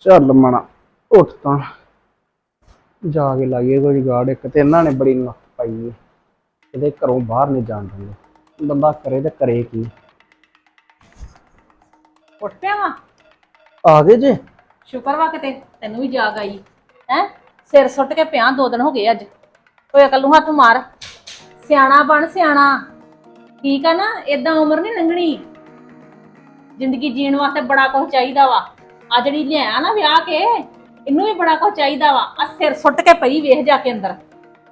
ਚੱਲ ਮਣਾ ਉੱਠ ਤਾਂ। ਜਾ ਕੇ ਲਾਈਏ ਕੋਈ ਗਾੜ ਇੱਕ ਤੇ ਇਹਨਾਂ ਨੇ ਬੜੀ ਨੱਕ ਪਾਈ ਏ। ਇਹਦੇ ਘਰੋਂ ਬਾਹਰ ਨਹੀਂ ਜਾਣ ਦਿੰਦੇ। ਬੰਦਾ ਕਰੇ ਤੇ ਕਰੇ ਕੀ? ਉੱਠ ਪਿਆ ਵਾ? ਆ ਗਏ ਜੇ? ਸ਼ੁਕਰ ਵਾ ਕਿਤੇ ਤੈਨੂੰ ਵੀ ਜਾਗ ਆਈ। ਹੈ? ਸਿਰ ਸੁੱਟ ਕੇ ਪਿਆ ਦੋ ਦਿਨ ਹੋ ਗਏ ਅੱਜ। ਓਏ ਅਕਲ ਨੂੰ ਹੱਥ ਮਾਰ। ਸਿਆਣਾ ਬਣ ਸਿਆਣਾ। ਠੀਕ ਆ ਨਾ ਏਦਾਂ ਉਮਰ ਨਹੀਂ ਲੰਘਣੀ। ਜ਼ਿੰਦਗੀ ਜੀਣ ਵਾਸਤੇ ਬੜਾ ਕੁਝ ਚਾਹੀਦਾ ਵਾ। ਆ ਜਿਹੜੀ ਲਿਆ ਨਾ ਵਿਆਹ ਕੇ ਇਹਨੂੰ ਵੀ ਬੜਾ ਕੁਝ ਚਾਹੀਦਾ ਵਾ। ਆ ਸਿਰ ਸੁੱਟ ਕੇ ਪਈ ਵੇਖ ਜਾ ਕੇ ਅੰਦਰ।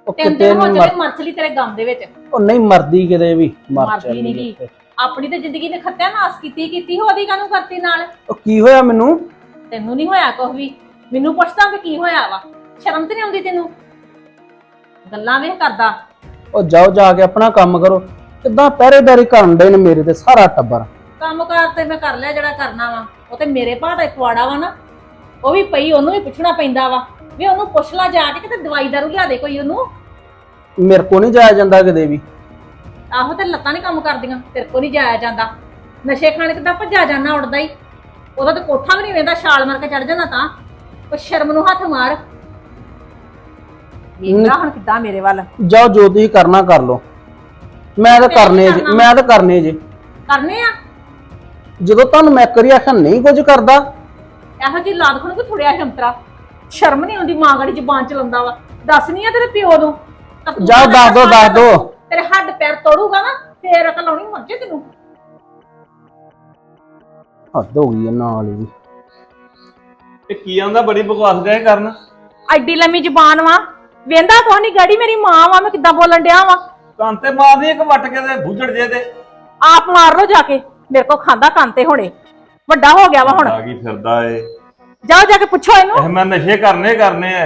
ਉਹ ਤਿੰਨ ਕਿਤੇ ਦਿਨ ਹੋ ਨਹੀਂ ਚਲੇ ਮਰ ਮਰਚਲੀ ਤੇਰੇ ਗਮ ਦੇ ਵਿੱਚ। ਉਹ ਨਹੀਂ ਮਰਦੀ ਕਿਤੇ ਵੀ ਮਰ ਮਰਦੀ ਚੱਲੀ ਨੀ ਗੀ। ਇੱਥੇ। ਆਪਣੀ ਤੇ ਜ਼ਿੰਦਗੀ ਨੇ ਖੱਤਿਆ ਨਾਸ ਕੀਤੀ ਕੀਤੀ ਉਹਦੀ ਕਾਹਨੂੰ ਕਰਤੀ ਨਾਲ? ਉਹ ਕੀ ਹੋਇਆ ਮੈਨੂੰ? ਤੈਨੂੰ ਨਹੀਂ ਹੋਇਆ ਕੁਝ ਵੀ। ਮੈਨੂੰ ਪੁੱਛਦਾ ਵੀ ਕੀ ਹੋਇਆ ਵਾ। ਸ਼ਰਮ ਤੇ ਨਹੀਂ ਆਉਂਦੀ ਤੈਨੂੰ? ਗੱਲਾਂ ਵੇਖ ਕਰਦਾ। ਉਹ ਜਾਓ ਜਾ ਕੇ ਆਪਣਾ ਕੰਮ ਕਰੋ। ਕਿੱਦਾਂ ਪਹਿਰੇਦਾਰੀ ਕਰਨ ਦੇ ਨੇ ਮੇਰੇ ਤੇ ਸਾਰਾ ਟੱਬਰ। ਕੰਮ ਕਾਰ ਤੇ ਮੈਂ ਕਰ ਲਿਆ ਜਿਹੜਾ ਕਰਨਾ ਵਾ। ਉਹ ਤੇ ਮੇਰੇ ਭਾ ਦਾ ਪਵਾੜਾ ਵਾ ਨਾ ਉਹ ਵੀ ਪਈ ਉਹਨੂੰ ਵੀ ਪੁੱਛਣਾ ਪੈਂਦਾ ਵਾ। ਵੀ ਉਹਨੂੰ ਪੁੱਛ ਲਾ ਜਾ ਕੇ ਕਿਤੇ ਦਵਾਈ ਦਾਰੂ ਲਿਆ ਦੇ ਕੋਈ ਉਹਨੂੰ। ਮੇਰੇ ਕੋ ਨਹੀਂ ਜਾਇਆ ਜਾਂਦਾ ਕਿਤੇ ਵੀ। ਆਹੋ ਤੇ ਲੱਤਾਂ ਨਹੀਂ ਕੰਮ ਕਰਦੀਆਂ ਤੇਰੇ ਕੋ ਨਹੀਂ ਜਾਇਆ ਜਾਂਦਾ। ਨਸ਼ੇ ਖਾਣੇ ਕਿੱਦਾਂ ਭੱਜਾ ਜਾਣਾ ਉੜਦਾ ਹੀ ਉਹਦਾ ਤੇ ਕੋਠਾ ਵੀ ਨਹੀਂ ਵੇਂਦਾ ਛਾਲ ਮਾਰ ਕੇ ਚੜ ਜਾਂਦਾ ਤਾਂ। ਉਹ ਸ਼ਰਮ ਨੂੰ ਹੱਥ ਮਾਰ। ਵੇਖਦਾ ਹੁਣ ਕਿੱਦਾਂ ਮੇਰੇ ਵੱਲ? ਜਾਓ ਜੋ ਤੁਸੀਂ ਕਰਨਾ ਕਰ ਲਓ। ਮੈਂ ਤਾਂ ਕਰਨੇ ਜੇ? ਮੈਂ ਤਾਂ ਕਰਨੇ ਜੇ। ਕਰਨੇ ਆ? ਜਦੋਂ ਤੁਹਾਨੂੰ ਮੈਂ ਕਰੀ ਆਖਿਆ ਨਹੀਂ ਕੁਝ ਕਰਦਾ? ਇਹੋ ਜਿਹੀ ਲਾਦ ਖਣ ਕੋ ਥੋੜਿਆ ਹੰਤਰਾ ਸ਼ਰਮ ਨਹੀਂ ਆਉਂਦੀ ਮਾਂ ਗੜੀ ਜ਼ਬਾਨ ਚਲਾਉਂਦਾ ਵਾ। ਦੱਸ ਨਹੀਂ ਆ ਤੇਰੇ ਪਿਓ ਨੂੰ? ਤਾਂ ਤੂੰ ਜਾਓ ਤਾਂ ਦੱਸ ਦੋ ਦੱਸ ਦੋ। ਤੇਰੇ ਹੱਡ ਪੈਰ ਤੋੜੂਗਾ ਨਾ ਫੇਰ ਅਕਲ ਆਉਣੀ ਮਰ ਜੇ ਤੈਨੂੰ। ਹੱਦ ਹੋ ਗਈ ਹੈ ਨਾਲ ਹੀ ਇਹ ਕੀ ਆਂਦਾ ਬੜੀ ਬਕਵਾਸ ਗਏ ਕਰਨ? ਐਡੀ ਲੰਮੀ ਜ਼ਬਾਨ ਵਾ। ਵੇਂਦਾ ਕੋ ਨਹੀਂ ਗਾੜੀ ਮੇਰੀ ਮਾਂ ਵਾ ਮੈਂ ਕਿੱਦਾਂ ਬੋਲਣ ਡਿਆ ਵਾ? ਕੰਨ ਤੇ ਮਾਰਦੀ ਇੱਕ ਵੱਟ ਕੇ ਤੇ ਬੁੱਝੜ ਜੇ ਤੇ। ਆਪ ਮਾਰ ਲੋ ਜਾ ਕੇ। ਮੇਰੇ ਕੋ ਖਾਂਦਾ ਕੰਨ ਤੇ ਹੁਣੇ। ਵੱਡਾ ਹੋ ਗਿਆ ਵਾ ਹੁਣ। ਆ ਗਈ ਫਿਰਦਾ ਏ? ਜਾਓ ਜਾ ਕੇ ਪੁੱਛੋ ਇਹਨੂੰ। ਇਹ ਮੈਂ ਨਸ਼ੇ ਕਰਨੇ ਕਰਨੇ ਆ।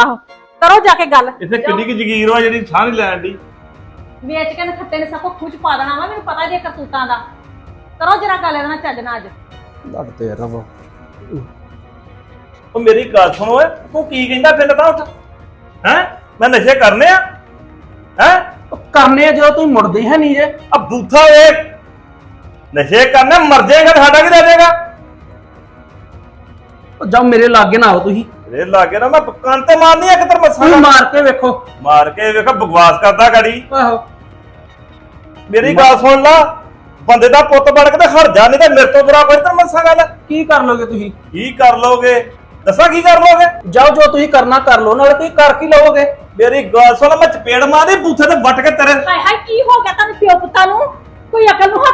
ਆਹੋ ਕਰੋ ਜਾ ਕੇ ਗੱਲ। ਇੱਥੇ ਕਿੱਡੀ ਕੀ ਜਗੀਰ ਵਾ ਜਿਹੜੀ ਸਾਹ ਨਹੀਂ ਲੈਣ ਦੀ? ਵੇਚ ਕੇ ਨੇ ਖੱਤੇ ਨੇ ਸਭ ਕੁਝ ਪਾ ਦੇਣਾ ਵਾ ਮੈਨੂੰ ਪਤਾ ਜੇ ਕਰਤੂਤਾਂ ਦਾ। ਕਰੋ ਜਰਾ ਗੱਲ ਇਹਦੇ ਨਾਲ ਚੱਜ ਨਾਲ ਅੱਜ। ਲੜਦੇ ਰਵੋ। ਉਹ ਮੇਰੀ ਗੱਲ ਸੁਣ ਓਏ ਤੂੰ ਕੀ ਕਹਿੰਦਾ ਫਿਰ ਤਾਂ ਉੱਠ? ਹੈ? ਮੈਂ ਨਸ਼ੇ ਕਰਨੇ ਆ? ਹੈ? ਉਹ ਕਰਨੇ ਆ ਜਦੋਂ ਤੁਸੀਂ ਮੁੜਦੇ ਹੈ ਨਹੀਂ ਜੇ। ਆ ਬੂਥਾ ਏ ਨਸ਼ੇ ਕਰਨੇ ਮਰ ਜਾਏਗਾ ਤੇ ਸਾਡਾ ਕੀ ਰਹਿ ਜਾਏਗਾ ਉਹ ਜਾਓ ਮੇਰੇ ਲਾਗੇ ਨਾ ਆਓ ਤੁਸੀਂ। ਇਹ ਲਾਗੇ ਨਾ ਮੈਂ ਕੰਨ ਤੇ ਮਾਰਨੀ ਇੱਕ ਤਰ ਮੱਸਾਂ ਤੁਸੀਂ। ਮਾਰ ਕੇ ਵੇਖੋ। ਮਾਰ ਕੇ ਵੇਖ ਬਕਵਾਸ ਕਰਦਾ ਗਾੜੀ। ਆਹੋ। ਮੇਰੀ ਗੱਲ ਸੁਣ ਲਾ ਬੰਦੇ ਦਾ ਪੁੱਤ ਬਣ ਕੇ ਤੇ ਹਟ ਜਾ ਨਹੀਂ ਤੇ ਮੇਰੇ ਤੋਂ ਬੁਰਾ ਕੋਈ ਤਾਂ ਮੱਸਾਂ ਗੱਲ। ਕੀ ਕਰ ਲੋਗੇ ਤੁਸੀਂ? ਕੀ ਕਰ ਲੋਗੇ ਦੱਸਾਂ ਕੀ ਕਰ ਲੋਗੇ ਜਾਓ ਜੋ ਤੁਸੀਂ ਕਰਨਾ ਕਰ ਲਓ ਨਾਲੇ ਤੁਸੀਂ ਕਰ ਕੀ ਲਓਗੇ? ਮੇਰੀ ਗੱਲ ਸੁਣ ਮੈਂ ਚਪੇੜ ਮਾਰੀ ਬੂਥੇ ਤੇ ਵੱਟ ਕੇ ਤੇਰੇ ਹਾਏ ਹਾਏ ਕੀ ਹੋ ਗਿਆ ਤੁਹਾਨੂੰ ਪਿਓ ਪੁੱਤਾਂ ਨੂੰ? ਕੋਈ ਅਕਲ ਨੂੰ ਹੱਥ ਤੇਰਾ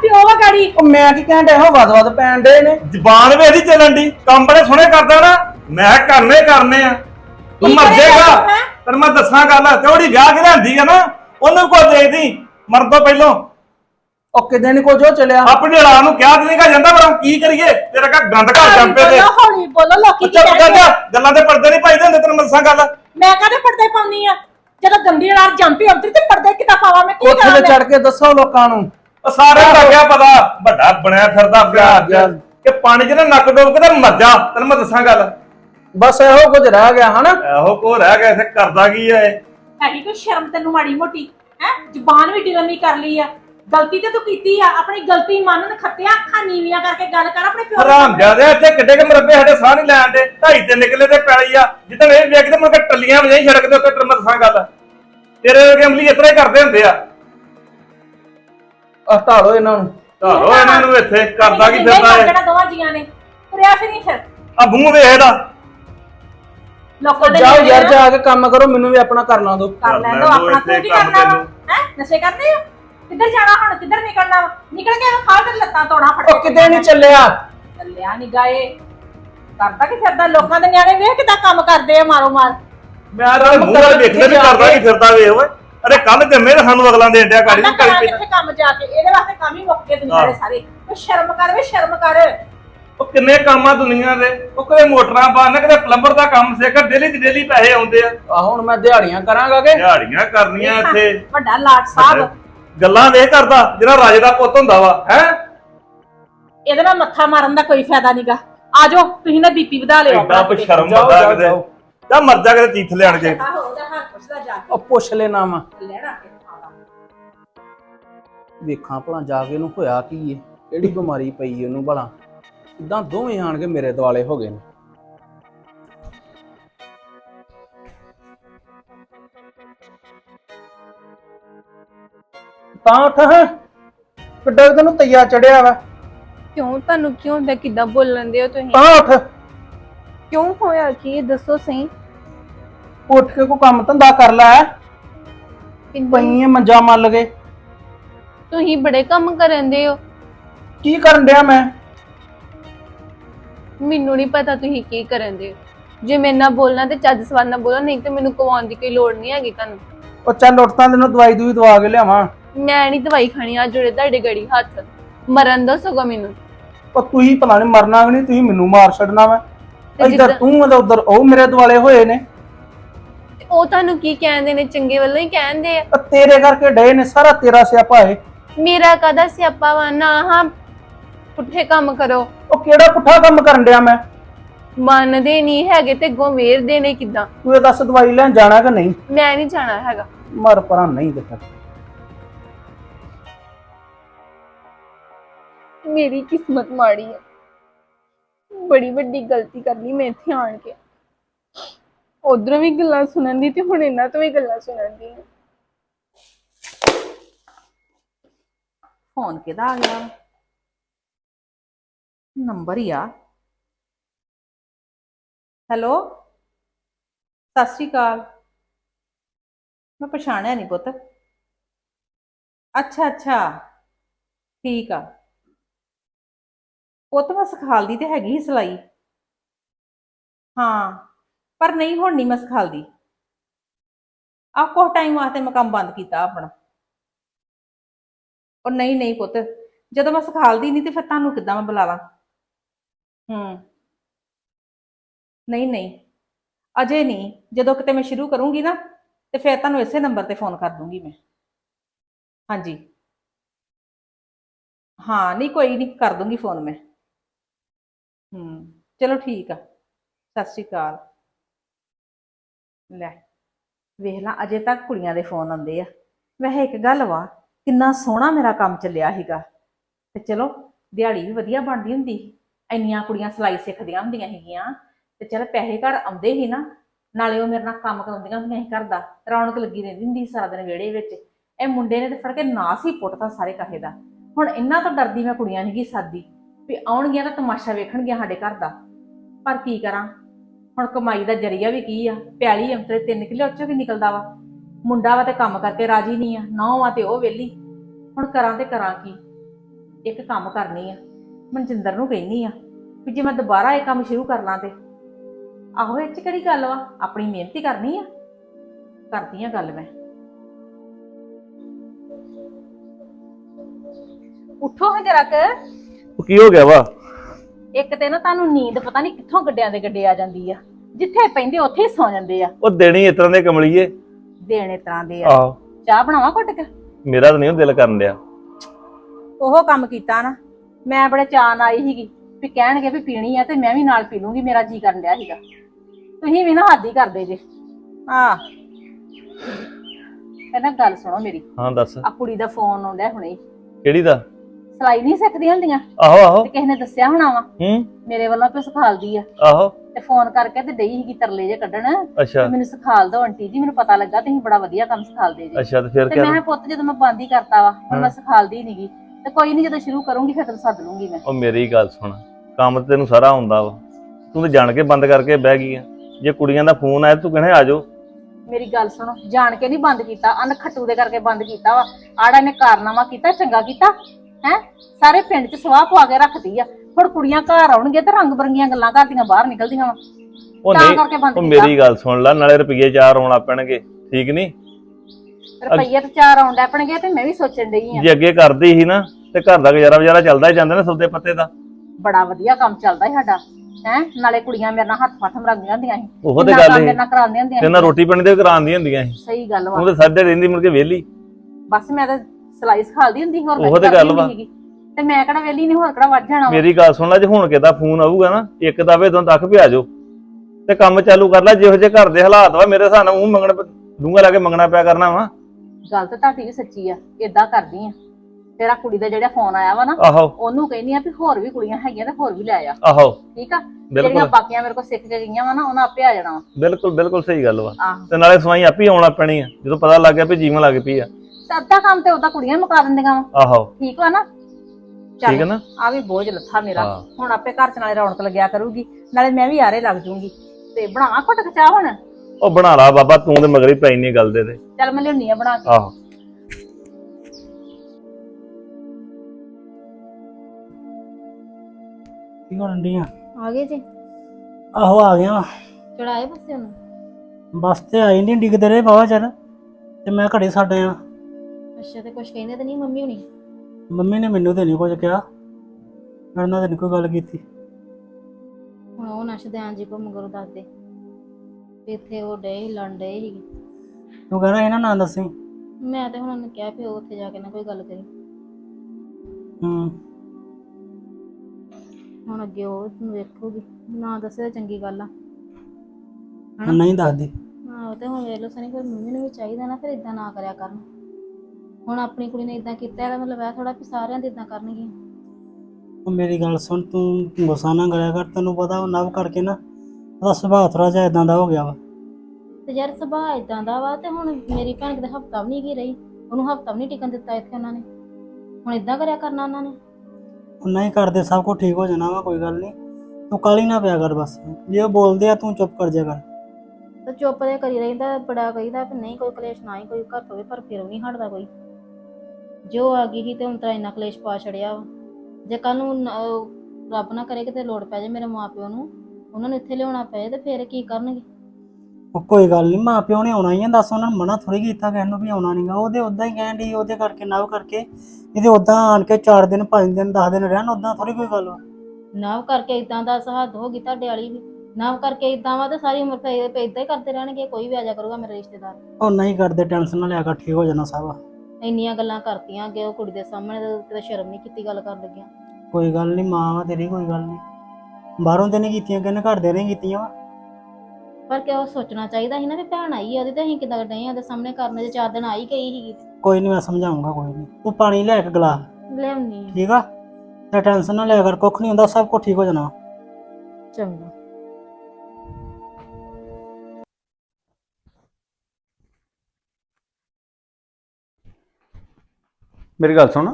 ਪਿਓ ਵਾ ਗਾੜੀ। ਉਹ ਮੈਂ ਕੀ ਕਹਿਣ ਡਿਆ ਹਾਂ ਵਦ ਵਦ ਪੈਣ ਡੇ ਨੇ। ਜ਼ਬਾਨ ਵੀ ਇਹਦੀ ਚੱਲਣ ਦੀ ਕੰਮ ਬੜੇ ਸੋਹਣੇ ਕਰਦਾ ਨਾ। ਮੈਂ ਕਰਨੇ ਕਰਨੇ ਆ। ਤੂੰ ਕੀ ਮਰ ਕਰੇਗਾ ਜਾਏਗਾ ਤੂੰ, ਹੈਂ? ਤੈਨੂੰ ਮੈਂ ਦੱਸਾਂ ਗੱਲ ਤੇ ਉਹਦੀ ਵਿਆਹ ਕੇ ਲਿਆਂਦੀ ਆ ਨਾ। ਉਹਨੂੰ ਕੋ ਦੇ ਦੀ ਮਰਨ ਤੋਂ ਪਹਿਲਾਂ। ਉਹ ਕਿਤੇ ਨਹੀਂ ਕੁਝ ਹੋ ਚਲਿਆ। ਆਪਣੇ ਢੇੜਾ ਨੂੰ ਕਿਹਾ ਤੇ ਨਹੀਂ ਜਾਂਦਾ ਪਰ ਕੀ ਕਰੀਏ? ਤੇਰਾ ਕਾ ਗੰਦ ਘਰ ਜੰਪੇ ਤੇ। ਬੋਲੋ ਹੌਲੀ ਬੋਲੋ ਲੋਕੀ ਕੀ ਚੁੱਪ ਕਰ ਕਹਿਣਗੇ ਗੱਲਾਂ ਦੇ ਪਰਦੇ ਨਹੀਂ ਪਾਈਦੇ ਹੁੰਦੇ ਤੈਨੂੰ ਮੈਂ ਦੱਸਾਂ ਗੱਲ। ਮੈਂ ਕਾਹਦੇ ਪਰਦੇ ਪਾਉਣੀ ਆ? ਜਦੋਂ ਗੰਦੀ ਨਾਲ ਜੰਪੀ ਉਧਰ ਤੇ ਪਰਦੇ ਕਿੱਦਾਂ ਪਾਵਾਂ? ਮੈਂ ਕੀ ਕੋਠੇ ਕਰਾਂ ਤੇ ਮੈਂ? ਚੜ ਕੇ ਦੱਸੋ ਲੋਕਾਂ ਨੂੰ। ਉਹ ਸਾਰੇ ਦਾ ਗਿਆ ਪਤਾ? ਵੱਡਾ ਬਣਿਆ ਫਿਰਦਾ ਪਿਆ ਯਾਰ। ਕਿ ਪਾਣੀ 'ਚ ਨਾ ਨੱਕ ਡੋਬ ਕੇ ਤੇ ਮਰ ਜਾ। ਤੈਨੂੰ ਮੈਂ ਦੱਸਾਂ ਗੱਲ। ਬਸ ਇਹੋ ਕੁਝ ਰਹਿ ਗਿਆ ਹਨਾ? ਇਹੋ ਕੋ ਰਹਿ ਗਿਆ ਇੱਥੇ ਕਰਦਾ ਕੀ ਐ ਹੈਗੀ ਕੋਈ ਸ਼ਰਮ ਤੈਨੂੰ ਮਾੜੀ ਮੋਟੀ? ਹੈ? ਜ਼ੁਬਾਨ ਵੀ ਡਿਲਮੀ ਕਰ ਲਈ ਆ। ਗਲਤੀ ਤੇ ਤੂੰ ਕੀਤੀ ਆ। ਆਪਣੀ ਗਲਤੀ ਮੰਨ ਖੱਤਿਆ ਅੱਖਾਂ ਨੀਵੀਆਂ ਕਰਕੇ ਗੱਲ ਕਰ ਆਪਣੇ ਪਿਓ ਹਰਾਮ ਜਿਆਦੇ ਇੱਥੇ ਕਿੱਡੇ ਕਿ ਮਰਬੇ ਸਾਡੇ ਸਾਹ ਨਹੀਂ ਲੈਣ ਦੇ। ਢਾਈ ਤੇ ਨਿਕਲੇ ਤੇ ਪੈਲੀ ਆ। ਜਿੱਦਾਂ ਇਹ ਵੇਖਦੇ ਮੁੜ ਕੇ ਟੱਲੀਆਂ ਵਜਾਈ ਸੜਕ ਦੇ ਉੱਤੇ ਤੈਨੂੰ ਮੈਂ ਦੱਸਾਂ ਗੱਲ। ਤੇਰੇ ਵਰਗੇ ਅਮਲੀ ਇਤਨਾ ਹੀ ਕਰਦੇ ਹੁੰਦੇ ਆ। ਆਹ ਢਾਲੋ ਇਹਨਾਂ ਨੂੰ। ਧਾਰੋ ਇਹਨਾਂ ਨੂੰ ਇੱਥੇ ਕਰਦਾ ਕੀ ਫਿਰਦਾ ਏ ਜਿਹੜਾ ਦੋਵਾਂ ਜੀਆਂ ਨੇ। ਤੁਰਿਆ ਫਿਰ ਨਹੀਂ ਫਿਰ। ਆ ਮੂੰਹ ਵੇਖ ਇਹਦਾ। ਲੋਕਾਂ ਦੇ ਜਾਓ ਯਾਰ ਜਾ ਕੇ ਕੰਮ ਕਰੋ ਮੈਨੂੰ ਵੀ ਆਪਣਾ ਕਰਨਾ ਦਿਓ ਕਰ ਕਰ ਲੈਣ ਲੈਣ ਦੋ ਦਿਓ ਆਪਣਾ ਇੱਥੇ ਤੂੰ ਕੀ ਕੰਮ ਕਰਨਾ ਵਾ। ਤੈਨੂੰ। ਹੈ? ਨਸ਼ੇ ਕਰਨੇ ਆ ਕਿੱਧਰ ਜਾਣਾ ਹੁਣ? ਕਿੱਧਰ ਨਿਕਲਣਾ ਵਾ? ਨਿਕਲ ਕੇ ਖਾ ਤੇ ਲੱਤਾਂ ਤੋੜਾ ਫੜ ਉਹ ਕਿਤੇ ਨਹੀਂ ਚੱਲਿਆ। ਚੱਲਿਆ ਨਹੀਂ ਗਾਏ ਕਰਦਾ ਕਿ ਫਿਰਦਾ? ਲੋਕਾਂ ਦੇ ਨਿਆਣੇ ਵੇਖ ਕਿਦਾਂ ਕੰਮ ਕਰਦੇ ਆ ਮਾਰੋ ਮਾਰ ਮੈਂ ਤਾਂ ਮੂੰਹ ਨਾਲ ਵੇਖਦੇ ਵੀ ਕਰਦਾ ਕੀ? ਫਿਰਦਾ ਵੇ ਓਏ। ਅਰੇ ਕੱਲ ਜੰਮੇ ਤਾਂ ਸਾਨੂੰ ਅਗਲਾਂ ਦੇ ਇੰਡਿਆ ਕਾੜੀ ਨੂੰ ਕਰਾਂ ਪਈ ਕਿੱਥੇ ਕੰਮ ਜਾ ਕੇ ਇਹਦੇ ਵਾਸਤੇ ਕੰਮ ਹੀ ਮੁੱਕ ਗਏ ਦੁਨੀਆ ਦੇ। ਸਾਰੇ। ਉਹ ਸ਼ਰਮ ਕਰ ਵੇ ਸ਼ਰਮ ਕਰ। ਉਹ ਕਿੰਨੇ ਕੰਮ ਆ ਦੁਨੀਆ ਦੇ। ਉਹ ਕਦੇ ਮੋਟਰਾਂ ਬੰਨ ਕਦੇ ਪਲੰਬਰ ਦਾ ਕੰਮ ਸਿੱਖ ਡੇਲੀ ਦੀ ਡੇਲੀ ਪੈਸੇ ਆਉਂਦੇ ਆ। ਆ ਹੁਣ ਮੈਂ ਦਿਹਾੜੀਆਂ ਕਰਾਂਗਾ ਕਿ? ਦਿਹਾੜੀਆਂ ਕਰਨੀਆਂ ਇੱਥੇ। ਵੱਡਾ ਲਾਟ ਸਾਹਿਬ। ਗੱਲਾਂ ਵੇ ਕਰਦਾ ਜਿਹੜਾ ਰਾਜੇ ਦਾ ਪੁੱਤ ਹੁੰਦਾ ਵਾ ਹੈ? ਇਹਦੇ ਨਾਲ ਮੱਥਾ ਮਾਰਨ ਦਾ ਕੋਈ ਫਾਇਦਾ ਨਹੀਂਗਾ ਆਜੋ ਤੁਸੀਂ ਨਾ ਬੀਪੀ ਵਧਾ ਲਿਓ ਐਡਾ ਬਸ਼ਰਮ ਜਾਓ, ਬੰਦਾ ਜਾਓ, ਕਿਤੇ। ਜਾਓ। ਮਰ ਜਾ ਕਿਤੇ ਕੇ ਆਹੋ ਉਹਦਾ ਹੱਥ ਪੁੱਛਦਾ ਜਾ ਉਹ ਪੁੱਛ ਲੈਣਾ ਵਾ। ਲੈਣਾ ਵੇਖਾਂ ਭਲਾ ਜਾ ਕੇ ਉਹਨੂੰ ਹੋਇਆ ਕੀ ਏ ਕਿਹੜੀ ਬਿਮਾਰੀ ਪਈ ਉਹਨੂੰ ਭਲਾ। ਇਦਾਂ ਦੋਵੇਂ ਆਣ ਕੇ ਮੇਰੇ ਦਿਵਾਲੇ ਹੋ ਗਏ ਨੇ। ਤਾਂ ਉੱਠ। ਹਾਂ ਕਿੱਡਾ ਕੁ ਤੈਨੂੰ ਤਈਆ ਚੜਿਆ ਵਾ। ਕਿਉਂ? ਤੁਹਾਨੂੰ ਕਿਉਂ ਹੁੰਦਾ ਕਿੱਦਾਂ ਬੋਲਣ ਦੇ ਹੋ ਤੁਸੀਂ? ਤਾਂ ਉੱਠ। ਕਿਉਂ ਹੋਇਆ ਕੀ? ਇਹ ਦੱਸੋ ਸਹੀ। ਉੱਠ ਕੇ ਕੋਈ ਕੰਮ ਧੰਦਾ ਕਰ ਲੈ। ਕਿੰਨੇ- ਪਈ ਐ ਮੰਜਾ ਮੱਲ ਕੇ। ਤੁਸੀਂ ਬੜੇ ਕੰਮ ਕਰਨ ਦੇ ਹੋ। ਕੀ ਕਰਨ ਡਿਆ ਮੈਂ? ਮੈਨੂੰ ਨਹੀਂ ਪਤਾ ਤੁਸੀਂ ਕੀ ਕਰਨ ਦੇ ਹੋ। ਜੇ ਮੇਰੇ ਨਾਲ ਬੋਲਣਾ ਤੇ ਚੱਜ ਸਵਾਰ ਨਾਲ ਬੋਲੋ ਨਹੀਂ ਤੇ ਮੈਨੂੰ ਕਵਾਉਣ ਦੀ ਕੋਈ ਲੋੜ ਨਹੀਂ ਹੈਗੀ ਤੁਹਾਨੂੰ। ਉਹ ਚੱਲ ਉੱਠ ਤਾਂ ਤੈਨੂੰ ਦਵਾਈ ਦੂਈ ਦਵਾ ਕੇ ਲਿਆਵਾਂ। ਮੈਂ ਨਹੀਂ ਦਵਾਈ ਖਾਣੀ ਆ ਜੁੜੇ ਤੁਹਾਡੇ ਗੜੀ ਹੱਥ। ਮਰਨ ਦੋ ਸਗੋਂ ਮੈਨੂੰ। ਉਹ ਤੂੰ ਹੀ ਪਤਾ ਨਹੀਂ ਮਰਨਾ ਕਿ ਨਹੀਂ ਤੁਸੀਂ ਮੈਨੂੰ ਮਾਰ ਛੱਡਣਾ ਵਾ। ਤੇ ਇੱਧਰ ਜਿੱਦਾਂ- ਤੂੰ ਤੇ ਉੱਧਰ ਉਹ ਮੇਰੇ ਦੁਆਲੇ ਹੋਏ ਨੇ। ਉਹ ਤੁਹਾਨੂੰ ਕੀ ਕਹਿੰਦੇ ਨੇ ਚੰਗੇ ਵੱਲੋਂ ਹੀ ਕਹਿੰਦੇ ਆ। ਤੇਰੇ ਕਰਕੇ ਡੇ ਨੇ ਸਾਰਾ ਤੇਰਾ ਸਿਆਪਾ ਏ। ਮੇਰਾ ਕਦਾ ਸਿਆਪਾ ਵਾ? ਨਾ ਹਾਂ ਪੁੱਠੇ ਕੰਮ ਕਰੋ। ਉਹ ਕਿਹੜਾ ਪੁੱਠਾ ਕੰਮ ਕਰਨ ਡਿਆ ਮੈਂ? ਮੰਨਦੇ ਨਹੀਂ ਹੈਗੇ ਤੇ ਅੱਗੋਂ ਵੇਰਦੇ ਨੇ ਕਿਦਾਂ? ਤੂੰ ਇਹ ਦੱਸ ਦਵਾਈ ਲੈਣ ਜਾਣਾ ਕਿ ਨਹੀਂ? ਮੈਂ ਨਹੀਂ ਜਾਣਾ ਹੈਗਾ। ਮਰ ਪਰਾਂ ਨਹੀਂ ਤੇ ਫਿਰ ਮੇਰੀ ਕਿਸਮਤ ਮਾੜੀ ਹੈ ਬੜੀ ਵੱਡੀ ਗਲਤੀ ਕਰ ਲਈ ਮੈਂ ਇੱਥੇ ਆਣ ਕੇ। ਉਧਰੋਂ ਵੀ ਗੱਲਾਂ ਸੁਣਨ ਦੀ ਤੇ ਹੁਣ ਇਹਨਾਂ ਤੋਂ ਵੀ ਗੱਲਾਂ ਸੁਣਨ ਦੀ ਫੋਨ ਕਿਹਦਾ ਆ ਗਿਆ? ਨੰਬਰ ਹੀ ਆ। ਹੈਲੋ? ਸਤਿ ਸ਼੍ਰੀ ਅਕਾਲ। ਮੈਂ ਪਛਾਣਿਆ ਨਹੀਂ ਪੁੱਤ। ਅੱਛਾ ਅੱਛਾ। ਠੀਕ ਆ। ਪੁੱਤ, ਮੈਂ ਸਿਖਾਲਦੀ ਤੇ ਹੈਗੀ ਸੀ ਸਿਲਾਈ। ਹਾਂ। ਪਰ ਨਹੀਂ, ਹੁਣ ਨਹੀਂ ਮੈਂ ਸਿਖਾਲਦੀ। ਆ ਕੁਛ ਟਾਈਮ ਵਾਸਤੇ ਮੈਂ ਕੰਮ ਬੰਦ ਕੀਤਾ ਆਪਣਾ। ਉਹ ਨਹੀਂ ਨਹੀਂ ਪੁੱਤ, ਜਦੋਂ ਮੈਂ ਸਿਖਾਲਦੀ ਨਹੀਂ ਤੇ ਫਿਰ ਤੁਹਾਨੂੰ ਕਿੱਦਾਂ ਮੈਂ ਬੁਲਾ ਲਾਂ ਹੂੰ। ਨਹੀਂ ਨਹੀਂ। ਅਜੇ ਨਹੀਂ। ਜਦੋਂ ਕਿਤੇ ਮੈਂ ਸ਼ੁਰੂ ਕਰੂੰਗੀ ਨਾ, ਤੇ ਫਿਰ ਤੁਹਾਨੂੰ ਇਸੇ ਨੰਬਰ ਤੇ ਫੋਨ ਕਰ ਦੂੰਗੀ ਮੈਂ। ਹਾਂਜੀ। ਹਾਂ, ਨਹੀਂ, ਕੋਈ ਨਹੀਂ, ਕਰ ਦੂੰਗੀ ਫੋਨ ਮੈਂ। ਹੂੰ। ਚਲੋ ਠੀਕ ਆ। ਸਤਿ ਸ਼੍ਰੀ ਅਕਾਲ। ਲੈ, ਵੇਖ ਲਾ, ਅਜੇ ਤੱਕ ਕੁੜੀਆਂ ਦੇ ਫੋਨ ਆਉਂਦੇ ਆ। ਵੈਸੇ ਇੱਕ ਗੱਲ ਵਾ, ਕਿੰਨਾ ਸੋਹਣਾ ਮੇਰਾ ਕੰਮ ਚੱਲਿਆ ਸੀਗਾ। ਤੇ ਚਲੋ, ਦਿਹਾੜੀ ਵੀ ਵਧੀਆ ਬਣਦੀ ਹੁੰਦੀ ਇੰਨੀਆਂ ਕੁੜੀਆਂ ਸਿਲਾਈ ਸਿੱਖਦੀਆਂ ਹੁੰਦੀਆਂ ਸੀਗੀਆਂ। ਤੇ ਚਲ ਪੈਸੇ ਘਰ ਆਉਂਦੇ ਸੀ ਨਾ, ਨਾਲੇ ਉਹ ਮੇਰੇ ਨਾਲ ਕੰਮ ਕਰਾਉਂਦੀਆਂ ਹੁੰਦੀਆਂ ਸੀ ਘਰ ਦਾ। ਰੌਣਕ ਲੱਗੀ ਰਹਿੰਦੀ ਹੁੰਦੀ ਸੀ ਸਾਰਾ ਦਿਨ ਵਿਹੜੇ ਵਿੱਚ। ਇਹ ਮੁੰਡੇ ਨੇ ਤੇ ਫੜ ਕੇ ਨਾਸ ਹੀ ਪੁੱਟਦਾ ਸਾਰੇ ਕਾਹੇ ਦਾ। ਹੁਣ ਇੰਨਾ ਤਾਂ ਡਰਦੀ ਮੈਂ ਕੁੜੀਆਂ ਨਹੀਂ ਗੀ ਸਾਦੀ। ਵੀ ਆਉਣਗੀਆਂ ਤਾਂ ਤਮਾਸ਼ਾ ਵੇਖਣਗੀਆਂ ਸਾਡੇ ਘਰ ਦਾ। ਪਰ ਕੀ ਕਰਾਂ? ਹੁਣ ਕਮਾਈ ਦਾ ਜਰੀਆ ਵੀ ਕੀ ਆ? ਪਿਆਲੀ ਅੰਤਰੇ 3 ਕਿਲੋ ਉੱਚੋਂ ਵੀ ਨਿਕਲਦਾ ਵਾ। ਮੁੰਡਾ ਵਾ ਤੇ ਕੰਮ ਕਰਕੇ ਰਾਜੀ ਨਹੀਂ ਆ। ਨੌ ਆ ਤੇ ਉਹ ਵਿਹਲੀ। ਹੁਣ ਕਰਾਂ ਤੇ ਕਰਾਂ ਕੀ? ਇੱਕ ਕੰਮ ਕਰਨੀ ਆ। ਮਨਜਿੰਦਰ ਨੂੰ ਕਹਿਨੀ ਆ ਵੀ ਜੇ ਮੈਂ ਦੁਬਾਰਾ ਇਹ ਕੰਮ ਸ਼ੁਰੂ ਕਰ ਲਾਂ ਤੇ। ਆਹੋ, ਇਹ ਚ ਕਿਹੜੀ ਗੱਲ ਵਾ? ਆਪਣੀ ਮਿਹਨਤ ਹੀ ਕਰਨੀ ਆ। ਕਰਦੀ ਆ ਗੱਲ ਮੈਂ। ਉੱਠੋ ਹਾਂ ਜਰਾ ਕੁ ਉਹ ਕੀ ਹੋ ਗਿਆ ਵਾ? ਇੱਕ ਤੇ ਨਾ ਤੁਹਾਨੂੰ ਨੀਂਦ ਪਤਾ ਨਹੀਂ ਕਿੱਥੋਂ ਗੱਡਿਆਂ ਦੇ ਗੱਡੇ ਆ ਜਾਂਦੀ ਆ। ਜਿੱਥੇ ਪੈਂਦੇ ਉੱਥੇ ਹੀ ਸੌ ਜਾਂਦੇ ਆ। ਉਹ ਦੇਣੀ ਇਸ ਤਰ੍ਹਾਂ ਦੇ ਕਮਲੀਏ। ਦੇਣੇ ਤਰ੍ਹਾਂ ਦੇ ਆ। ਆਹੋ। ਚਾਹ ਬਣਾਵਾਂ ਘੁੱਟ ਕੇ? ਮੇਰਾ ਤਾਂ ਨਹੀਂ ਦਿਲ ਕਰਨ ਡਿਆ ਉਹ ਕੰਮ ਕੀਤਾ ਨਾ। ਮੈਂ ਬੜੇ ਚਾਅ ਨਾਲ ਆਈ ਸੀਗੀ ਵੀ ਕਹਿਣਗੇ ਵੀ ਪੀਣੀ ਆ ਤੇ ਮੈਂ ਵੀ ਨਾਲ ਪੀ ਲੂੰਗੀ ਮੇਰਾ ਜੀ ਕਰਨ ਡਿਆ ਸੀਗਾ। ਤੁਸੀਂ ਵੀ ਨਾ ਹੱਦ ਹੀ ਕਰਦੇ ਜੇ। ਆ ਕਹਿੰਦਾ ਗੱਲ ਸੁਣੋ ਮੇਰੀ। ਹਾਂ ਦੱਸ। ਆ ਕੁੜੀ ਦਾ ਫੋਨ ਆਉਂਦਾ ਹੁਣੇ। ਹੀ। ਕਿਹੜੀ ਦਾ? ਸਿਲਾਈ ਨਹੀਂ ਸਿੱਖਦੀਆਂ ਹੁੰਦੀਆਂ। ਆਹੋ ਆਹੋ। ਤੇ ਕਿਸੇ ਨੇ ਦੱਸਿਆ ਹੋਣਾ ਵਾ ਹੂੰ। ਮੇਰੇ ਵੱਲੋਂ ਤੇ ਸਿਖਾਲਦੀ ਆ। ਆਹੋ। ਤੇ ਫੋਨ ਕਰਕੇ ਤੇ ਡਈ ਸੀਗੀ ਤਰਲੇ ਜੇ ਕੱਢਣ। ਅੱਛਾ। ਮੈਨੂੰ ਸਿਖਾਲ ਦੋ ਆਂਟੀ ਜੀ ਮੈਨੂੰ ਪਤਾ ਲੱਗਾ ਤੁਸੀਂ ਬੜਾ ਵਧੀਆ ਕੰਮ ਸਿਖਾਲਦੇ ਜੀ। ਅੱਛਾ ਤੇ ਫਿਰ ਤੇ ਕਿਆ ਮੈਂ ਕਿਹਾ ਪੁੱਤ ਜਦੋਂ ਮੈਂ ਬੰਦ ਹੀ ਕਰਤਾ ਵਾ ਹੁਣ ਮੈਂ ਸਿਖਾਲਦੀ ਨਹੀਂਗੀ ਤੇ ਕੋਈ ਨਹੀਂ ਜਦੋਂ ਸ਼ੁਰੂ ਕਰੂੰਗੀ ਫਿਰ ਤੈਨੂੰ ਸੱਦ ਲੂੰਗੀ ਮੈਂ। ਉਹ ਮੇਰੀ ਗੱਲ ਸੁਣ ਕੰਮ ਤੇ ਤੈਨੂੰ ਸਾਰਾ ਆਉਂਦਾ ਵਾ। ਤੂੰ ਤੇ ਜਾਣ ਕੇ ਬੰਦ ਕਰਕੇ ਬਹਿ ਗਈ ਆ। ਜੇ ਕੁੜੀਆਂ ਦਾ ਫੋਨ ਆਇਆ ਤੂੰ ਕਹਿੰਦੇ ਆ ਜਾਓ। ਮੇਰੀ ਗੱਲ ਸੁਣੋ ਜਾਣ ਕੇ ਨਹੀਂ ਬੰਦ ਕੀਤਾ ਅਨ ਖੱਟੂ ਦੇ ਕਰਕੇ ਬੰਦ ਕੀਤਾ ਵਾ। ਆੜਾ ਨੇ ਕਾਰਨਾਮਾ ਕੀਤਾ ਚੰਗਾ ਕੀਤਾ। ਹੈ? ਸਾਰੇ ਪਿੰਡ 'ਚ ਸਵਾਹ ਪਵਾ ਕੇ ਰੱਖਦੀ ਆ। ਹੁਣ ਕੁੜੀਆਂ ਘਰ ਆਉਣਗੇ ਤੇ ਰੰਗ ਬਰੰਗੀਆਂ ਗੱਲਾਂ ਕਰਦੀਆਂ ਬਾਹਰ ਨਿਕਲਦੀਆਂ ਵਾ। ਉਹ ਤਾਂ ਨਹੀਂ ਬੰਦ ਉਹ ਕੀਤਾ। ਮੇਰੀ ਗੱਲ ਸੁਣ ਲੈ ਨਾਲੇ ਰੁਪਈਏ ਚਾਰ ਆਉਣ ਲੱਗ ਪੈਣਗੇ। ਠੀਕ ਨਹੀਂ? ਰੁਪਈਏ ਤੇ ਚਾਰ ਆਉਣ ਡੈਪਣਗੇ ਤੇ ਮੈਂ ਵੀ ਸੋਚਣ ਡਈ ਆ। ਜੇ ਅੱਗੇ ਕਰਦੀ ਸੀ ਨਾ ਤੇ ਘਰ ਦਾ ਗੁਜ਼ਾਰਾ ਵਜ਼ਾਰਾ ਚੱਲਦਾ ਹੀ ਜਾਂਦਾ ਨਾ ਸੌਦੇ ਪੱਤੇ ਦਾ। ਬੜਾ ਵਧੀਆ ਕੰਮ ਚੱਲਦਾ ਹੈ ਸਾਡਾ। ਹੈ? ਨਾਲੇ ਕੁੜੀਆਂ ਮੇਰੇ ਨਾਲ ਹੱਥ ਫੱਟ ਮਰਾਂਦੀਆਂ ਹੁੰਦੀਆਂ ਸੀ। ਉਹੋ ਤੇ ਗੱਲ ਸੀ। ਮੇਰੇ ਨਾਲ ਕਰਾਉਂਦੀਆਂ ਹੁੰਦੀਆਂ ਤੇ ਨਾ ਰੋਟੀ ਪਾਣੀ ਦੇ ਵੀ ਕਰਾਉਂਦੀਆਂ ਹੁੰਦੀਆਂ ਸੀ। ਸਹੀ ਗੱਲ ਵਾ। ਉਹ ਤੇ ਸਾਡੇ ਰਹਿੰਦੀ ਮੁੜ ਕੇ ਵਿਹਲੀ। ਬਸ ਮੈਂ ਤਾਂ ਸਿਲਾਈ ਸਿਖਾਲਦੀ ਹੁੰਦੀ ਹੋਰ ਉਹੋ ਤੇ ਗੱਲ ਵਾ। ਸੀਗੀ। ਤੇ ਮੈਂ ਕਿਹੜਾ ਵੇਲੀ ਨਹੀਂ ਹੋਰ ਕਿਹੜਾ ਵੱਜ ਜਾਣਾ ਵਾ। ਮੇਰੀ ਗੱਲ ਸੁਣ ਲੈ ਜੇ ਹੁਣ ਕਿਦਾ ਫੋਨ ਆਊਗਾ ਨਾ ਇੱਕ ਦਵੇ ਤੋਂ ਤੱਕ ਪਿਆ ਜਾਓ। ਤੇ ਕੰਮ ਚਾਲੂ ਕਰ ਲੈ ਜਿਹੋ ਜਿਹੇ ਘਰ ਦੇ ਹਾਲਾਤ ਵਾ ਮੇਰੇ ਹਿਸਾਬ ਨਾਲ ਮੂੰਹ ਮੰਗਣ ਡੂੰਗਾ ਲਾ ਕੇ ਮੰਗਣਾ ਪਿਆ ਕਰਨਾ ਵਾ। ਗੱਲ ਤਾਂ ਤੁਹਾਡੀ ਵੀ ਸੱਚੀ ਆ ਏਦਾਂ ਕਰਦੀ ਆ। ਤੇਰਾ ਕੁੜੀ ਦਾ ਜਿਹੜਾ ਫੋਨ ਆਇਆ ਵਾ ਨਾ ਆਹੋ। ਉਹਨੂੰ ਕਹਿੰਦੀ ਆ ਵੀ ਹੋਰ ਵੀ ਕੁੜੀਆਂ ਹੈਗੀਆਂ ਤੇ ਹੋਰ ਵੀ ਲੈ ਆ। ਆਹੋ। ਠੀਕ ਆ? ਬਿਲਕੁਲ। ਜਿਹੜੀਆਂ ਬਾਕੀਆਂ ਮੇਰੇ ਕੋਲ ਸਿੱਖ ਕੇ ਗਈਆਂ ਵਾ ਨਾ ਉਹਨਾਂ ਆਪੇ ਆ ਜਾਣਾ ਵਾ। ਬਿਲਕੁਲ ਬਿਲਕੁਲ ਸਹੀ ਗੱਲ ਵਾ। ਆਹੋ। ਤੇ ਨਾਲੇ ਸਵਾਈ ਆਪੇ ਆਉਣਾ ਪੈਣੀ ਆ। ਜਦੋਂ ਪਤਾ ਲੱਗ ਗਿਆ ਵੀ ਜੀਵਨ ਲੱਗ ਪਈ ਆ। ਤੇ ਅੱਧਾ ਕੰਮ ਤੇ ਉਹਦਾ ਕੁੜੀਆਂ ਹੀ ਮੁਕਾ ਦਿੰਦੀਆਂ ਵਾ। ਆਹੋ। ਠੀਕ ਵਾ ਨਾ? ਠੀਕ ਹੈ ਨਾ? ਆ ਵੀ ਬੋਝ ਲੱਥਾ ਮੇਰਾ। ਹਾਂ। ਹੁਣ ਆਪੇ ਘਰ ਚ ਨਾਲੇ ਰੌਣਕ ਲੱਗਿਆ ਕਰੂਗੀ। ਨਾਲੇ ਮੈਂ ਵੀ ਆਰੇ ਲੱਗ ਜੂੰਗੀ। ਤੇ ਬਣਾਵਾਂ ਘੁੱਟ ਚਾਹ ਹੁਣ? ਉਹ ਬਣਾ ਲਾ ਬਾਬਾ ਤੂੰ ਤੇ ਮਗਰ ਹੀ ਪਈ ਨਹੀਂ ਗੱਲ ਦੇ ਤੇ। ਚੱਲ ਮੈਂ ਲਿਆਉਣੀ ਆ ਬਣਾ ਕੇ। ਆਹੋ। ਕੀ ਕਰਨ ਡੀਆਂ ਆ? ਗਏ ਜੀ। ਆਹੋ ਆ ਗਿਆ ਵਾਂ। ਚੜਾਏ ਬੱਸੇ ਉਹਨੂੰ? ਬੱਸ ਤੇ ਆਈ ਨਹੀਂ ਡਿੱਗਦੇ ਰਹੇ ਬਾਵਾ ਚਲ। ਤੇ ਮੈਂ ਘੜੇ ਛੱਡ ਆਇਆ। ਅੱਛਾ ਤੇ ਕੁਝ ਕਹਿੰਦੇ ਤੇ ਨਹੀਂ ਮੰਮੀ ਹੁਣੀ? ਮੰਮੀ ਨੇ ਮੈਨੂੰ ਤੇ ਨਹੀਂ ਕੁਝ ਕਿਹਾ। ਮੇਰੇ ਨਾਲ ਤੇ ਨਹੀਂ ਕੋਈ ਗੱਲ ਕੀਤੀ। ਹੁਣ ਉਹ ਨਸ਼ਦਿਆਂ ਜੀ ਕੋ ਮਗਰੋਂ ਦੱਸਦੇ। ਵੀ ਇੱਥੇ ਉਹ ਡੇ ਲੜਨ ਡੇ ਸੀਗੇ। ਤੂੰ ਕਹਿੰਦਾ ਇਹਨਾਂ ਨਾ ਦੱਸੀ। ਮੈਂ ਤੇ ਹੁਣ ਉਹਨੂੰ ਕਿਹਾ ਵੀ ਉਹ ਉੱਥੇ ਜਾ ਕੇ ਨਾ ਕੋਈ ਗੱਲ ਕਰੀ। ਹੂੰ। ਹੁਣ ਅੱਗੇ ਉਹ ਵੇਖੂਗੀ। ਨਾ ਦੱਸੇ ਤਾਂ ਚੰਗੀ ਗੱਲ ਆ। ਹੁਣ ਨਹੀਂ ਦੱਸਦੀ। ਆਹੋ ਤੇ ਹੁਣ ਵੇਖ ਲਓ ਸਨੀ ਫਿਰ ਮੰਮੀ ਨੂੰ ਵੀ ਚਾਹੀਦਾ ਨਾ ਫਿਰ ਇਦਾਂ ਨਾ ਕਰਿਆ ਕਰਨ। ਹੁਣ ਆਪਣੀ ਕੁੜੀ ਨੇ ਇਦਾਂ ਕੀਤਾ ਇਹਦਾ ਮਤਲਬ ਇਹ ਥੋੜਾ ਵੀ ਸਾਰਿਆਂ ਦੇ ਇਦਾਂ ਕਰਨਗੀਆਂ। ਉਹ ਮੇਰੀ ਗੱਲ ਸੁਣ ਤੂੰ ਗੁੱਸਾ ਨਾ ਕਰਿਆ ਕਰ ਤੈਨੂੰ ਪਤਾ ਉਹ ਨਵ ਕਰਕੇ ਨਾ ਉਹਦਾ ਸੁਭਾਅ ਥੋੜਾ ਜਿਹਾ ਇਦਾਂ ਦਾ ਹੋ ਗਿਆ ਵਾ। ਤੇ ਯਾਰ ਸੁਭਾਅ ਇਦਾਂ ਦਾ ਵਾ ਤੇ ਹੁਣ ਮੇਰੀ ਭੈਣ ਕਿਤੇ ਹਫਤਾ ਵੀ ਨਹੀਂ ਗਈ ਰਹੀ ਉਹਨੂੰ ਹਫਤਾ ਵੀ ਨਹੀਂ ਟਿਕਣ ਦਿੱਤਾ ਇੱਥੇ ਉਹਨਾਂ ਨੇ। ਹੁਣ ਇਦਾਂ ਕਰਿਆ ਕਰਨਾ ਉਹਨਾਂ ਨੇ। ਉਹ ਨਹੀਂ ਕਰਦੇ ਸਭ ਕੁਝ ਠੀਕ ਹੋ ਜਾਣਾ ਵਾ ਕੋਈ ਗੱਲ ਨਹੀਂ। ਤੂੰ ਕਾਲੀ ਨਾ ਪਿਆ ਕਰ ਬਸ ਜੇ ਉਹ ਬੋਲਦੇ ਆ ਤੂੰ ਚੁੱਪ ਕਰ ਜਾ ਕਰ। ਤੇ ਚੁੱਪ ਦੇ ਕਰੀ ਰਹਿੰਦਾ ਬੜਾ ਕਹੀਦਾ ਕਿ ਨਹੀਂ ਕੋਈ ਕਲੇਸ਼ ਨਾ ਹੀ ਕੋਈ ਘਰ ਹੋਵੇ ਪਰ ਫਿਰ ਵੀ ਨਹੀਂ ਹਟਦਾ ਕੋਈ। ਜੋ ਆ ਗਈ ਸੀ ਤੇ ਹੁਣ ਤਾਂ ਇੰਨਾ ਕਲੇਸ਼ ਪਾ ਛੜਿਆ ਵਾ। ਜੇ ਕੱਲ ਨੂੰ ਰੱਬ ਨਾ ਕਰੇ ਕਿਤੇ ਲੋੜ ਪੈ ਜਾਏ ਮੇਰੇ ਮਾਪਿਓ ਨੂੰ ਉਹਨਾਂ ਨੂੰ ਇੱਥੇ ਲਿਆਉਣਾ ਪਏ ਤੇ ਫਿਰ ਕੀ ਕਰਨਗੇ? ਉਹ ਕੋਈ ਗੱਲ ਨਹੀਂ ਮਾਂ ਪਿਓ ਨੇ ਆਉਣਾ ਹੀ ਆ ਦੱਸ ਉਹਨਾਂ ਨੇ ਮਨਾ ਥੋੜੀ ਕੀਤਾ ਕਹਿਣ ਨੂੰ ਵੀ ਆਉਣਾ ਨਹੀਂਗਾ ਉਹਦੇ ਉਦਾਂ ਹੀ ਕਹਿਣ ਦੀ ਉਹਦੇ ਕਰਕੇ ਨਵ ਕਰਕੇ ਇਹਦੇ ਉਦਾਂ ਆਣ ਕੇ 4 ਦਿਨ 5 ਦਿਨ 10 ਦਿਨ ਰਹਿਣ ਉਦਾਂ ਥੋੜੀ ਕੋਈ ਗੱਲ ਵਾ। ਨਵ ਕਰਕੇ ਇਦਾਂ ਦਾ ਸਹੱਦ ਹੋ ਗਈ ਤੁਹਾਡੇ ਵਾਲੀ ਵੀ। ਨਵ ਕਰਕੇ ਇਦਾਂ ਵਾ ਤੇ ਸਾਰੀ ਉਮਰ ਤੇ ਇਦਾਂ ਹੀ ਕਰਦੇ ਰਹਿਣਗੇ ਕੋਈ ਵੀ ਆ ਜਾ ਕਰੂਗਾ ਮੇਰਾ ਰਿਸ਼ਤੇਦਾਰ। ਉਹ ਨਹੀਂ ਕਰਦੇ ਟੈਨਸ਼ਨ ਨਾ ਲਿਆ ਕਰ ਠੀਕ ਹੋ ਜਾਣਾ ਸਭ। ਇੰਨੀਆਂ ਗੱਲਾਂ ਕਰਤੀਆਂ ਅੱਗੇ ਉਹ ਕੁੜੀ ਦੇ ਸਾਹਮਣੇ ਤੇ ਕਿਤੇ ਸ਼ਰਮ ਨਹੀਂ ਕੀਤੀ ਗੱਲ ਕਰਨ ਲੱਗਿਆ। ਕੋਈ ਗੱਲ ਨਹੀਂ ਮਾਂ ਵਾ ਤੇਰੀ ਕੋਈ ਗੱਲ ਨਹੀਂ। ਬਾਹਰੋਂ ਤੇ ਨਹੀਂ ਕੀਤੀਆਂ ਕਿਹਨੇ ਘਰ ਦੇ ਨੇ ਕੀਤੀਆਂ ਵਾ? ਪਰ ਕਿ ਉਹ ਸੋਚਣਾ ਚਾਹੀਦਾ ਸੀ ਨਾ ਵੀ ਭੈਣ ਆਈ ਆ ਉਹਦੇ ਤੇ ਅਸੀਂ ਕਿਦਾਂ ਡਏ ਆ ਉਹਦੇ ਸਾਹਮਣੇ ਕਰਨੇ ਜੇ ਚਾਰ ਦਿਨ ਆਈ ਗਈ ਸੀਗੀ। ਕੋਈ ਨਹੀਂ ਮੈਂ ਸਮਝਾਉਂਗਾ ਕੋਈ ਨਹੀਂ। ਤੂੰ ਪਾਣੀ ਲੈ ਕੇ ਗਲਾਸ। ਲਿਆਉਣੀ ਠੀਕ ਆ? ਤੇ ਟੈਨਸ਼ਨ ਨਾ ਲਿਆ ਕਰ ਕੁੱਖ ਨਹੀਂ ਹੁੰਦਾ ਸਭ ਕੁਝ ਠੀਕ ਹੋ ਜਾਣਾ ਚੰਗਾ। ਮੇਰੀ ਗੱਲ ਸੁਣ।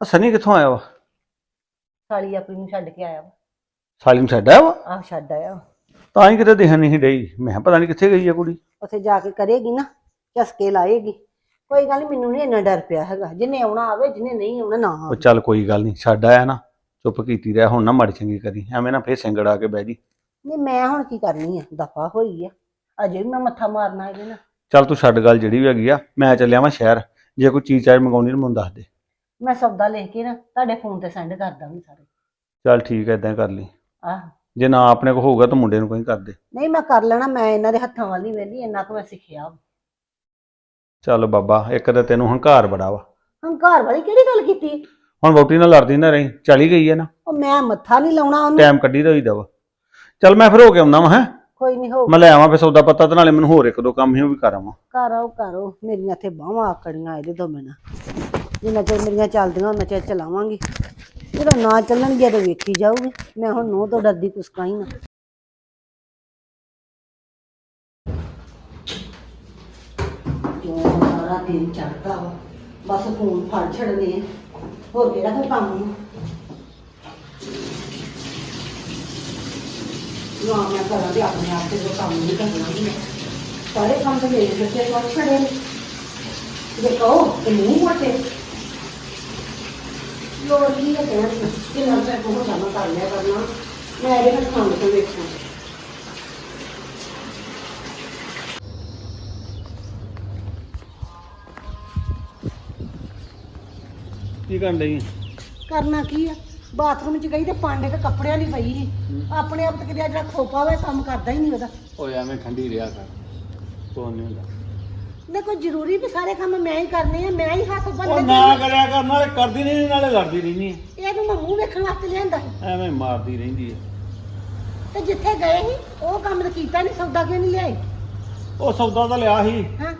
ਆ ਸਨੀ ਕਿੱਥੋਂ ਆਇਆ ਵਾ? ਸਾਲੀ ਆਪਣੀ ਨੂੰ ਛੱਡ ਕੇ ਆਇਆ ਵਾ। ਸਾਲੀ ਨੂੰ ਛੱਡ ਆਇਆ ਵਾ? ਆਹ ਛੱਡ ਆਇਆ ਵਾ। ਤਾਂ ਹੀ ਕਿਤੇ ਦਿਖਣ ਨਹੀਂ ਡਈ। ਮੈਂ ਕਿਹਾ ਪਤਾ ਨਹੀਂ ਕਿੱਥੇ ਗਈ ਆ ਕੁੜੀ। ਉੱਥੇ ਜਾ ਕੇ ਕਰੇਗੀ ਨਾ ਝਸਕੇ ਲਾਏਗੀ। ਕੋਈ ਗੱਲ ਨੀ ਮੈਨੂੰ ਨਹੀਂ ਇੰਨਾ ਡਰ ਪਿਆ ਹੈਗਾ। ਜਿਹਨੇ ਆਉਣਾ ਆਵੇ ਜਿਹਨੇ ਨਹੀਂ ਆਉਣਾ ਨਾ ਉਹ ਆਵੇ। ਚੱਲ ਕੋਈ ਗੱਲ ਨਹੀਂ ਛੱਡ ਆਇਆ ਨਾ ਚੁੱਪ ਕੀਤੀ ਰਹਿ। ਹੁਣ ਨਾ ਮਾੜੀ ਚੰਗੀ ਕਰੀ। ਐਵੇਂ ਨਾ ਫੇਰ ਸਿੰਗੜ ਆ ਕੇ ਬਹਿ ਜੀ। ਨਹੀਂ ਮੈਂ ਹੁਣ ਕੀ ਕਰਨੀ ਆ? ਦਫਾ ਹੋਈ ਆ। ਅਜੇ ਵੀ ਮੈਂ ਮੱਥਾ ਮਾਰਨਾ ਇਹਦੇ ਨਾਲ। ਚੱਲ ਤੂੰ ਛੱਡ ਗੱਲ ਜਿਹੜੀ ਵੀ ਹੈਗੀ ਆ। ਮੈਂ ਚੱਲਿਆ ਵਾਂ ਸ਼ਹਿਰ। ਜੇ ਕੋਈ ਚੀਜ਼ ਚਾਹੇ ਮੰਗਾਉਣੀ ਤਾਂ ਮੈਨੂੰ ਦੱਸ ਦੇ। ਮੈਂ ਸੌਦਾ ਲਿਖ ਕੇ ਨਾ ਤੁਹਾਡੇ ਫੋਨ ਤੇ ਸੈਂਡ ਕਰ ਦਾਂਗੀ ਸਾਰੇ। ਚੱਲ ਠੀਕ ਹੈ ਇਦਾਂ ਕਰ ਲਈ। ਆਹ। ਜੇ ਨਾ ਆਪਣੇ ਕੋ ਹੋਊਗਾ ਤਾਂ ਮੁੰਡੇ ਨੂੰ ਕੋਈ ਕਰ ਦੇ। ਨਹੀਂ ਮੈਂ ਕਰ ਲੈਣਾ ਮੈਂ ਇਹਨਾਂ ਦੇ ਹੱਥਾਂ ਵਾਲੀ ਵੇਲੀ ਇੰਨਾ ਕੁ ਮੈਂ ਸਿੱਖਿਆ ਵਾ। ਚੱਲ ਬਾਬਾ ਇੱਕ ਤਾਂ ਤੈਨੂੰ ਹੰਕਾਰ ਬੜਾ ਵਾ। ਹੰਕਾਰ ਵਾਲੀ ਕਿਹੜੀ ਗੱਲ ਕੀਤੀ? ਹੁਣ ਵੋਟੀ ਨਾਲ ਲੜਦੀ ਨਾ ਰਹੀ ਚਲੀ ਗਈ ਹੈ ਨਾ। ਉਹ ਮੈਂ ਮੱਥਾ ਨਹੀਂ ਲਾਉਣਾ ਉਹਨੂੰ। ਟਾਈਮ ਕੱਢੀ ਦਾ ਹੋਈਦਾ ਵਾ। ਚੱਲ ਮੈਂ ਫਿਰ ਹੋ ਕੇ ਆਉਣਾ ਵਾ ਹੈ? ਕੋਈ ਨਹੀਂ ਹੋ ਮੈਂ ਲੈ ਆਵਾਂ ਫਿਰ ਸੌਦਾ ਪੱਤਾ ਤੇ ਨਾਲੇ ਮੈਨੂੰ ਹੋਰ ਇੱਕ ਦੋ ਕੰਮ ਹੀ ਉਹ ਵੀ ਕਰ ਆਵਾਂ। ਘਰ ਆਓ ਘਰ ਆਓ। ਮੇਰੀਆਂ ਇੱਥੇ ਬਾਹਾਂ ਆਕੜੀਆਂ ਇਹਦੇ ਤੋਂ ਬਿਨਾਂ। ਜਿੰਨਾ ਚਿਰ ਮੇਰੀਆਂ ਚੱਲਦੀਆਂ ਉਹਨਾਂ ਚਿਰ ਚਲਾਵਾਂਗੀ। ਜਦੋਂ ਨਾ ਚੱਲਣਗੇ ਤਾਂ ਵੇਖੀ ਜਾਊਗੀ। ਮੈਂ ਹੁਣ ਨੋਹ ਤੋਂ ਡਰਦੀ ਕੁਸਕਾਂ ਹੀ ਨਾ ਜੋ ਸਾਰਾ ਦਿਨ ਚੜਦਾ ਵਾ? ਬਸ ਫੋਨ ਫੜ ਛੜਨੇ ਆ। ਹੋਰ ਕਿਹੜਾ ਕੋਈ ਕੰਮ ਨੂੰ ਨਾ ਮੈਂ ਕਰਾਂ ਤੇ ਆਪਣੇ ਆਪ ਤੇ ਜੋ ਕੰਮ ਨਹੀਂ ਕਰਨਾ ਹੁੰਦਾ ਸਾਰੇ ਕੰਮ ਤਾਂ ਮੇਰੇ ਬੱਚੇ ਕਰ ਛੜੇ ਨੇ। ਜੇ ਕਹੋ ਤੇ ਮੂੰਹ ਮੋਟੇ। ਲੋੜ ਨਹੀਂ ਹੈ ਕਹਿਣ ਦੀ ਕਿ ਨਾ ਮੈਂ ਬਹੁਤ ਕੰਮ ਕਰ ਲਿਆ ਕਰਨਾ। ਮੈਂ ਇਹਦੇ ਨਾਲ ਕੰਮ ਤੋਂ ਵੇਖਾਂ ਕੀ ਕਰਨ ਲਈ ਕਰਨਾ ਕੀ ਆ? ਬਾਥਰੂਮ 'ਚ ਗਈ ਤੇ ਪਾਂਡੇ ਤੇ ਕੱਪੜਿਆਂ ਦੀ ਪਈ ਸੀ। ਆਪਣੇ ਆਪ ਤੇ ਕਿਤੇ ਜਿਹੜਾ ਖੋਪਾ ਵਾ ਇਹ ਕੰਮ ਕਰਦਾ ਹੀ ਨਹੀਂ ਉਹਦਾ। ਓਏ ਐਵੇਂ ਠੰਡੀ ਰਿਹਾ ਕਰ। ਤੋਂ ਨਹੀਂ ਹੁੰਦਾ। ਨੇ ਕੋਈ ਜ਼ਰੂਰੀ ਵੀ ਸਾਰੇ ਕੰਮ ਮੈਂ ਹੀ ਕਰਨੇ ਆ ਮੈਂ ਹੀ ਹੱਥ ਉਹ ਨਾ ਕਰਿਆ ਕਰ ਨਾਲੇ ਕਰਦੀ ਨਹੀਂ ਨਾਲੇ ਲੜਦੀ ਰਹਿੰਦੀ ਇਹਨੂੰ ਮੈਂ ਮੂੰਹ ਵੇਖਣ ਵਾਸਤੇ ਲਿਆਂਦਾ ਸੀ। ਐਵੇਂ ਮਾਰਦੀ ਰਹਿੰਦੀ ਹੈ ਤੇ ਜਿੱਥੇ ਗਏ ਸੀ ਉਹ ਕੰਮ ਤਾਂ ਕੀਤਾ ਨਹੀਂ ਸੌਦਾ ਕਿਉਂ ਨਹੀਂ ਲਿਆਏ? ਉਹ ਸੌਦਾ ਤਾਂ ਲਿਆ ਸੀ। ਹਾਂ।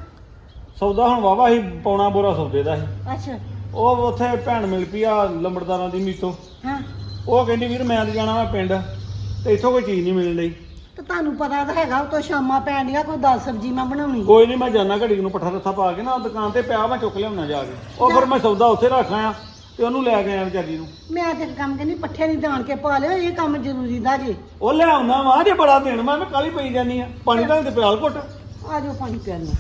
ਸੌਦਾ ਹੁਣ ਵਾਵਾ ਸੀ ਪੌਣਾ ਬੋਰਾ ਸੌਦੇ ਦਾ ਸੀ। ਅੱਛਾ। ਉਹ ਉੱਥੇ ਭੈਣ ਮਿਲ ਪਈ ਆ ਲੰਬੜਦਾਰਾਂ ਦੀ ਮੀਤੋਂ। ਹਾਂ। ਉਹ ਕਹਿੰਦੀ ਵੀਰ ਮੈਂ ਤਾਂ ਜਾਣਾ ਵਾ ਪਿੰਡ ਤੇ ਇੱਥੋਂ ਕੋਈ ਚੀਜ਼ ਨਹੀਂ ਮਿਲਣ ਲਈ ਤੇ ਤੁਹਾਨੂੰ ਪਤਾ ਤਾਂ ਹੈਗਾ ਉਹ ਤੋਂ ਸ਼ਾਮਾਂ ਪੈਣੀਆਂ ਕੋਈ ਦਾਲ ਸਬਜ਼ੀ ਮੈਂ ਬਣਾਉਣੀ। ਕੋਈ ਨਹੀਂ ਮੈਂ ਜਾਣਾ ਘੜੀ ਨੂੰ ਪੱਠਾ ਰੱਥਾ ਪਾ ਕੇ ਨਾ ਦੁਕਾਨ ਤੇ ਪਿਆ ਮੈਂ ਚੁੱਕ ਲਿਆਉਣਾ ਜਾ ਕੇ। ਉਹ ਫਿਰ ਮੈਂ ਸੌਦਾ ਉੱਥੇ ਰੱਖ ਆਇਆ ਤੇ ਉਹਨੂੰ ਲੈ ਕੇ ਆਇਆ ਵਿਚਾਰੀ ਨੂੰ। ਮੈਂ ਤੇ ਕੰਮ ਕਹਿੰਦੀ ਪੱਠੇ ਨਹੀਂ ਦਾਣ ਕੇ ਪਾ ਲਿਓ ਇਹ ਕੰਮ ਜ਼ਰੂਰੀ ਦਾ ਜੇ। ਉਹ ਲਿਆਉਣਾ ਵਾ ਜੇ ਬੜਾ ਦੇਣ ਮੈਂ ਕਾਲੀ ਪਈ ਜਾਨੀ ਆ। ਪਾਣੀ ਤਾਂ ਤੇ ਪਿਆਲ ਘੁੱਟ। ਆ ਜਾਓ ਪਾਣੀ ਪਿਆ ਲਓ